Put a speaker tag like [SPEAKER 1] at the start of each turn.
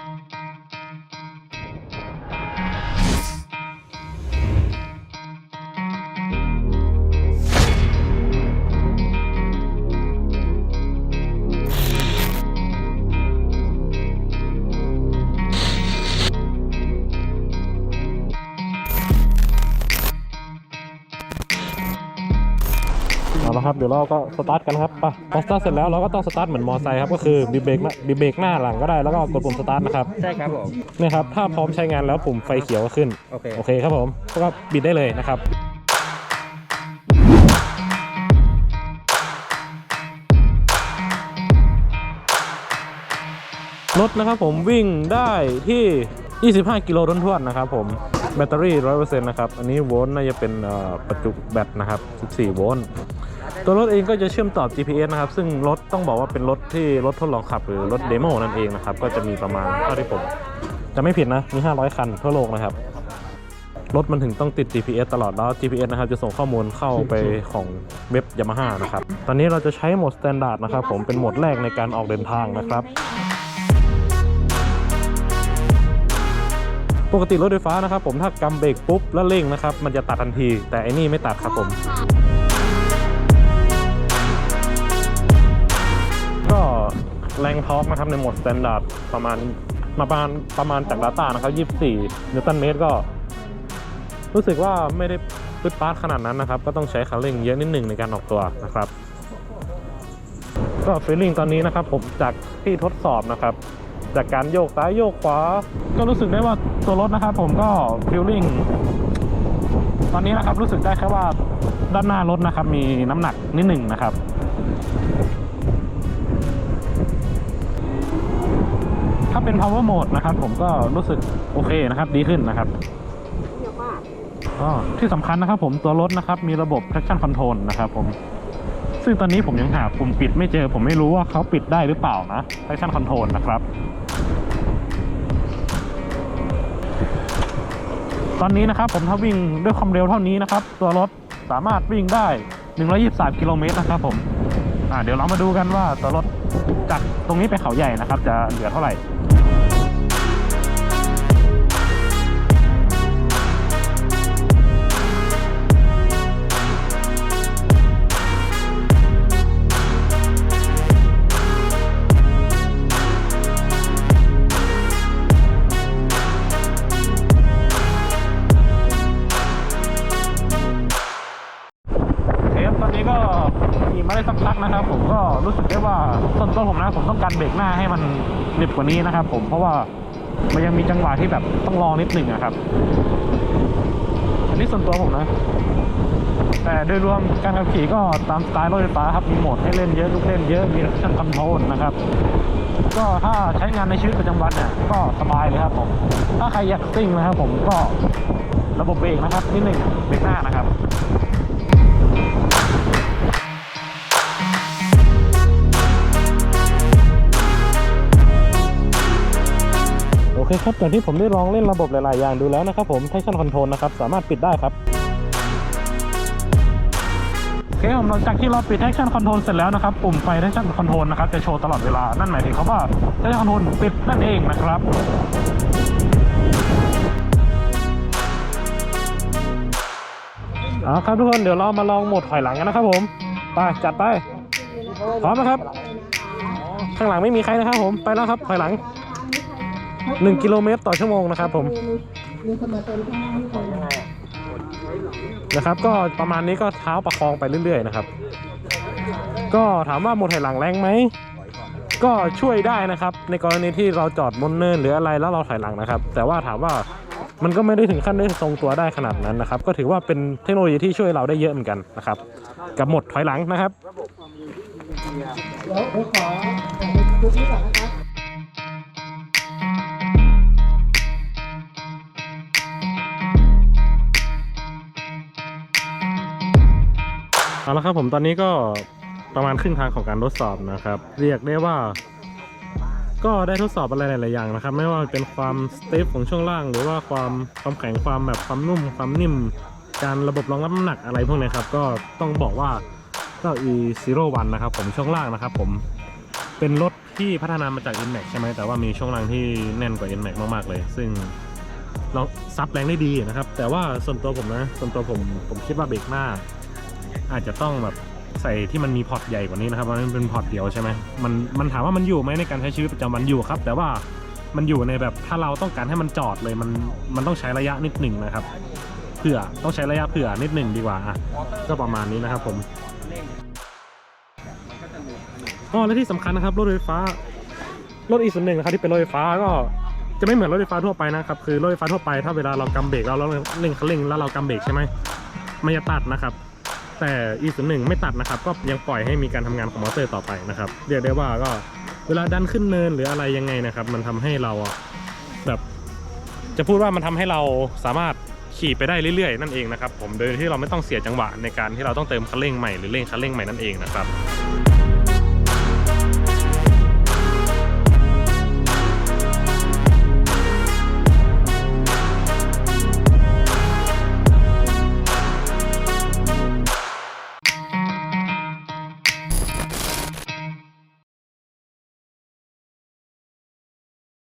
[SPEAKER 1] Thank you. เอาละครับเดี๋ยวเราก็สตาร์ทกันครับไปพอสตาร์ทเสร็จแล้วเราก็ต้องสตาร์ทเหมือนมอไซค์ครับก็คือบีบเบรกหน้าบีบเบรกหน้าหลังก็ได้แล้วก็กดปุ่มสตาร์ทนะครับ
[SPEAKER 2] ใช่ครับผม
[SPEAKER 1] เนี่ยครับถ้าพร้อมใช้งานแล้วปุ่มไฟเขียวก็ขึ้น
[SPEAKER 2] โอเค
[SPEAKER 1] โอเคครับผมก็บิดได้เลยนะครับรถนะครับผมวิ่งได้ที่ 25 กิโลทวนๆนะครับผมแบตเตอรี่ 100%นะครับ อันนี้โวลต์น่าจะเป็นเอ่อประจุแบตนะครับ 14 โวลต์ ตัวรถเองก็จะเชื่อมต่อ GPS นะครับ ซึ่งรถต้องบอกว่าเป็นรถที่รถทดลองขับ หรือรถเดโมนั่นเองนะครับ ก็จะมีประมาณเท่าที่ผมจะไม่ผิดนะ มี 500 คันทั่วโลกนะครับ รถมันถึงต้องติด GPS ตลอดแล้ว GPS นะครับ จะส่งข้อมูลเข้าไปของเว็บ Yamaha นะครับ ตอนนี้เราจะใช้โหมด Standard นะครับ ผมเป็นโหมดแรกในการออกเดินทางนะครับปกติรถไฟฟ้านะครับผมถ้ากำเบรกปุ๊บแล้วเร่งนะครับ มันจะตัดทันที แต่อันนี้ไม่ตัดครับผม แรงท็อร์กนะครับในโหมด Standard ประมาณมาประมาณประมาณจาก Data นะครับ 24 นิวตันเมตรก็ รู้สึกว่าไม่ได้พึดปาร์ตขนาดนั้นนะครับ ก็ต้องใช้คันเร่งเยอะนิดหนึ่งในการออกตัวนะครับ ก็ฟีลลิ่งตอนนี้นะครับ ผมจากที่ทดสอบนะครับ จากการโยกซ้ายโยกขวา ก็รู้สึกได้ว่าตัวรถนะครับ ผมก็ฟีลลิ่งตอนนี้นะครับรู้สึกได้แค่ว่าด้านหน้ารถนะครับ มีน้ำหนักนิดหนึ่งนะครับ เป็น power mode นะครับ ผมก็รู้สึกโอเคนะครับ ดีขึ้นนะครับก็ที่สำคัญนะครับ ผมตัวรถนะครับ มีระบบ traction control นะครับ ผม ซึ่งตอนนี้ผมยังหาปุ่มปิดไม่เจอ ผมไม่รู้ว่าเขาปิดได้หรือเปล่านะ traction control นะครับตอนนี้นะครับผมถ้าวิ่งด้วยความเร็วเท่านี้นะครับ ตัวรถสามารถวิ่งได้ 123 กิโลเมตรนะครับผมอ่าเดี๋ยวเรามาดูกันว่าตัวรถจากตรงนี้ไปเขาใหญ่นะครับ จะเหลือเท่าไหร่ ผมก็รู้สึกได้ว่าส่วนตัวผมนะผมต้องการเบรกหน้าให้มันหนึบกว่านี้นะครับ ผมเพราะว่ามันยังมีจังหวะที่แบบต้องรอนิดหนึ่งนะครับ อันนี้ส่วนตัวผมนะ แต่โดยรวมการขับขี่ก็ตามสไตล์รถไฟฟ้าครับมีโหมดให้เล่นเยอะลูกเล่นเยอะมีชั่นคอนโทรลนะครับ ก็ถ้าใช้งานในชีวิตประจำวันเนี่ยก็สบายเลยครับผม ถ้าใครอยากซิ่งนะครับ ผมก็ระบบเบรกนะครับนิดหนึ่งเบรกหน้านะครับ เคครับอย่างที่ผมได้ลองเล่นระบบหลาย ๆ อย่างดูแล้วนะครับผม traction control นะครับสามารถปิดได้ครับโอเคผมหลังจากที่เราปิด traction control เสร็จแล้วนะครับ ปุ่มไฟ traction control นะครับจะโชว์ตลอดเวลา นั่นหมายถึงเขาว่า traction control ปิดนั่นเองนะครับเอาครับทุกคนเดี๋ยวเรามาลองโหมดถอยหลังกันนะครับผม ไปจัดไป พร้อมนะครับ ข้างหลังไม่มีใครนะครับผมไปแล้วครับถอยหลัง 1 กิโลเมตรต่อชั่วโมงนะครับผมนะครับ ก็ประมาณนี้ก็เท้าประคองไปเรื่อย ๆ นะครับ ก็ถามว่าหมดถอยหลังแรงไหมก็ช่วยได้นะครับ ในกรณีที่เราจอดบนเนินหรืออะไรแล้วเราถอยหลังนะครับ แต่ว่าถามว่ามันก็ไม่ได้ถึงขั้นได้ทรงตัวได้ขนาดนั้นนะครับ ก็ถือว่าเป็นเทคโนโลยีที่ช่วยเราได้เยอะเหมือนกันนะครับ กับหมดถอยหลังนะครับ
[SPEAKER 3] เดี๋ยวผมขอถ่ายคลิปนี้ก่อนนะคะ
[SPEAKER 1] เอาละครับผมตอนนี้ก็ประมาณครึ่งทางของการทดสอบนะครับ เรียกได้ว่า ก็ได้ทดสอบอะไรหลายๆอย่างนะครับ ไม่ว่าเป็นความสเตฟของช่วงล่าง หรือว่าความความแข็งความแบบความนุ่ม ความนิ่ม การระบบรองรับน้ำหนักอะไรพวกนี้ครับ ก็ต้องบอกว่าก็ e 0 1นะครับ ผมช่วงล่างนะครับ ผมเป็นรถที่พัฒนามาจาก NMAX ใช่ไหมแต่ว่ามีช่วงล่างที่แน่นกว่า NMAX มากๆเลย ซึ่งเราซับแรงได้ดีนะครับ แต่ว่าส่วนตัวผมนะส่วนตัวผมผมคิดว่าเบรกหน้า อาจจะต้องแบบใส่ที่มันมีพอร์ตใหญ่กว่านี้นะครับมันเป็นพอร์ตเดียวใช่ไหมมันมันถามว่ามันอยู่ไหมในการใช้ชีวิตประจำวันอยู่ครับ แต่ว่ามันอยู่ในแบบถ้าเราต้องการให้มันจอดเลยมันมันต้องใช้ระยะนิดหนึ่งนะครับเผื่อต้องใช้ระยะเผื่อนิดหนึ่งดีกว่าอะก็ประมาณนี้นะครับผมอ๋อและที่สำคัญนะครับรถไฟฟ้ารถอีกส่วนหนึ่งนะครับที่เป็นรถไฟฟ้าก็จะไม่เหมือนรถไฟฟ้าทั่วไปนะครับคือรถไฟฟ้าทั่วไปถ้าเวลาเรากำเบรกเราเราเร่งคันเร่งแล้วเรากำเบรกใช่ไหมมันจะตัดนะครับ แต่อีกส่วนหนึ่งไม่ตัดนะครับ ก็ยังปล่อยให้มีการทำงานของมอเตอร์ต่อไปนะครับ เรียกได้ว่าก็เวลาดันขึ้นเนินหรืออะไรยังไงนะครับ มันทำให้เราแบบจะพูดว่ามันทำให้เราสามารถขี่ไปได้เรื่อยๆ นั่นเองนะครับผมโดยที่เราไม่ต้องเสียจังหวะในการที่เราต้องเติมคันเร่งใหม่หรือเร่งคันเร่งใหม่นั่นเองนะครับ